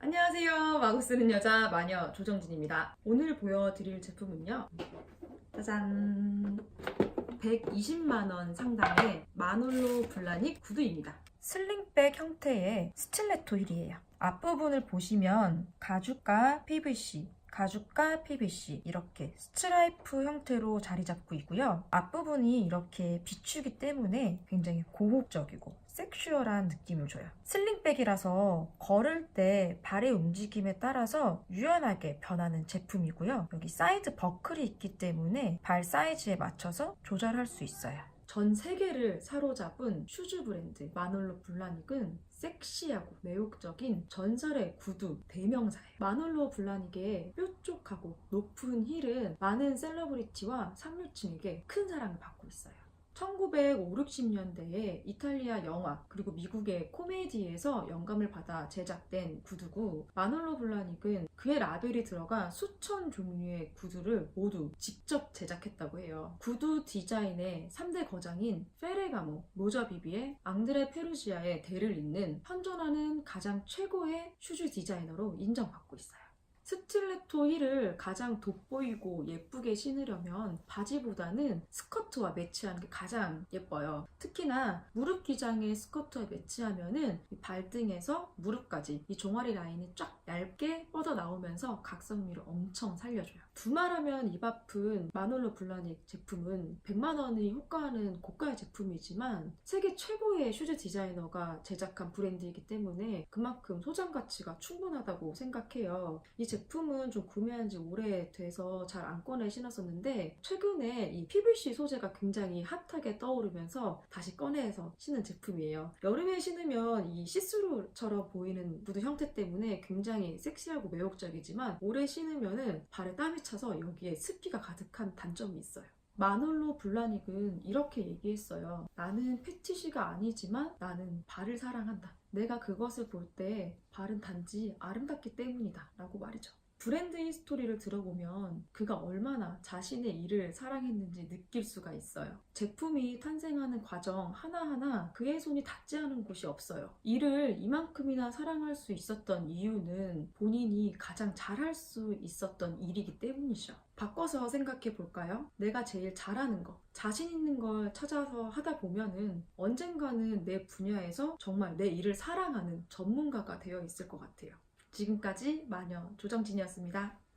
안녕하세요. 마구 쓰는 여자 마녀 조정진입니다. 오늘 보여드릴 제품은요. 짜잔. 120만원 상당의 마놀로 블라닉 구두입니다. 슬링백 형태의 스틸레토 힐이에요. 앞부분을 보시면 가죽과 PVC, 가죽과 PVC 이렇게 스트라이프 형태로 자리 잡고 있고요. 앞부분이 이렇게 비추기 때문에 굉장히 고혹적이고 섹슈얼한 느낌을 줘요. 슬링백이라서 걸을 때 발의 움직임에 따라서 유연하게 변하는 제품이고요. 여기 사이드 버클이 있기 때문에 발 사이즈에 맞춰서 조절할 수 있어요. 전 세계를 사로잡은 슈즈 브랜드 마놀로 블라닉은 섹시하고 매혹적인 전설의 구두 대명사예요. 마놀로 블라닉의 뾰족하고 높은 힐은 많은 셀러브리티와 상류층에게 큰 사랑을 받고 있어요. 1950, 60년대에 이탈리아 영화 그리고 미국의 코미디에서 영감을 받아 제작된 구두고 마놀로 블라닉은 그의 라벨이 들어간 수천 종류의 구두를 모두 직접 제작했다고 해요. 구두 디자인의 3대 거장인 페레가모, 로저 비비의 앙드레 페루지아의 대를 잇는 현존하는 가장 최고의 슈즈 디자이너로 인정받고 있어요. 스틸레토 힐을 가장 돋보이고 예쁘게 신으려면 바지보다는 스커트와 매치하는 게 가장 예뻐요. 특히나 무릎 기장의 스커트와 매치하면은 이 발등에서 무릎까지 이 종아리 라인이 쫙 얇게 뻗어 나오면서 각선미를 엄청 살려줘요. 두말하면 입 아픈 마놀로 블라닉 제품은 100만 원이 호가하는 고가의 제품이지만 세계 최고의 슈즈 디자이너가 제작한 브랜드이기 때문에 그만큼 소장 가치가 충분하다고 생각해요. 이 제품은 좀 구매한 지 오래돼서 잘 안 꺼내 신었었는데 최근에 이 PVC 소재가 굉장히 핫하게 떠오르면서 다시 꺼내서 신은 제품이에요. 여름에 신으면 이 시스루처럼 보이는 구두 형태 때문에 굉장히 섹시하고 매혹적이지만 오래 신으면은 발에 땀이 차서 여기에 습기가 가득한 단점이 있어요. 마놀로 블라닉은 이렇게 얘기했어요. 나는 패티시가 아니지만 나는 발을 사랑한다. 내가 그것을 볼 때 발은 단지 아름답기 때문이다. 라고 말이죠. 브랜드 히스토리를 들어보면 그가 얼마나 자신의 일을 사랑했는지 느낄 수가 있어요. 제품이 탄생하는 과정 하나하나 그의 손이 닿지 않은 곳이 없어요. 일을 이만큼이나 사랑할 수 있었던 이유는 본인이 가장 잘할 수 있었던 일이기 때문이죠. 바꿔서 생각해 볼까요? 내가 제일 잘하는 거, 자신 있는 걸 찾아서 하다 보면은 언젠가는 내 분야에서 정말 내 일을 사랑하는 전문가가 되어 있을 것 같아요. 지금까지 마녀 조정진이었습니다.